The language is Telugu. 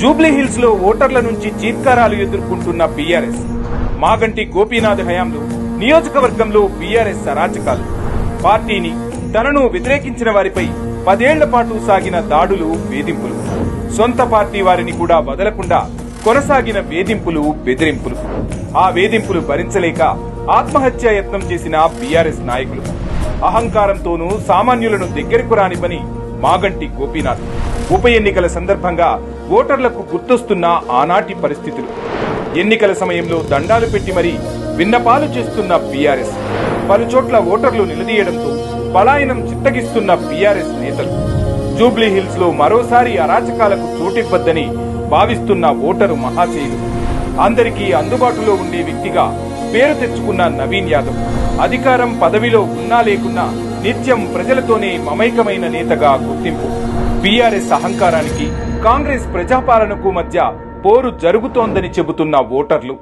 జూబ్లీ హిల్స్లో ఓటర్ల నుంచి చీత్కారాలు ఎదుర్కొంటున్న బీఆర్ఎస్. మాగంటి గోపీనాథ్ హయాంలో నియోజకవర్గంలో బీఆర్ఎస్ అరాచకాలు. పార్టీని తనను వ్యతిరేకించిన వారిపై పదేళ్ళ పాటు సాగిన దాడులు వేధింపులు. సొంత పార్టీ వారిని కూడా వదలకుండా కొనసాగిన వేధింపులు బెదిరింపులు. ఆ వేధింపులు భరించలేక ఆత్మహత్యా యత్నం చేసిన బీఆర్ఎస్ నాయకులు. అహంకారంతోనూ సామాన్యులను దగ్గరకు రానివ్వని మాగంటి గోపీనాథ్. ఉప ఎన్నికల సందర్భంగా ఓటర్లకు గుర్తొస్తున్న ఆనాటి పరిస్థితులు. ఎన్నికల సమయంలో దండాలు పెట్టి మరీ విన్నపాలు చేస్తున్న బీఆర్ఎస్. పలుచోట్ల ఓటర్లు నిలదీయడంతో పలాయనం చిత్తగిస్తున్న బీఆర్ఎస్ నేతలు. జూబ్లీ హిల్స్లో మరోసారి అరాచకాలకు చోటివ్వద్దని భావిస్తున్న ఓటరు మహాశయులు. అందరికీ అందుబాటులో ఉండే వ్యక్తిగా పేరు తెచ్చుకున్న నవీన్ యాదవ్. అధికారం పదవిలో ఉన్నా లేకున్నా నిత్యం ప్రజలతోనే మమైకమైన నేతగా గుర్తింపు. బీఆర్ఎస్ అహంకారానికి కాంగ్రెస్ ప్రజాపాలనకు మధ్య పోరు జరుగుతోందని చెబుతున్న ఓటర్లు.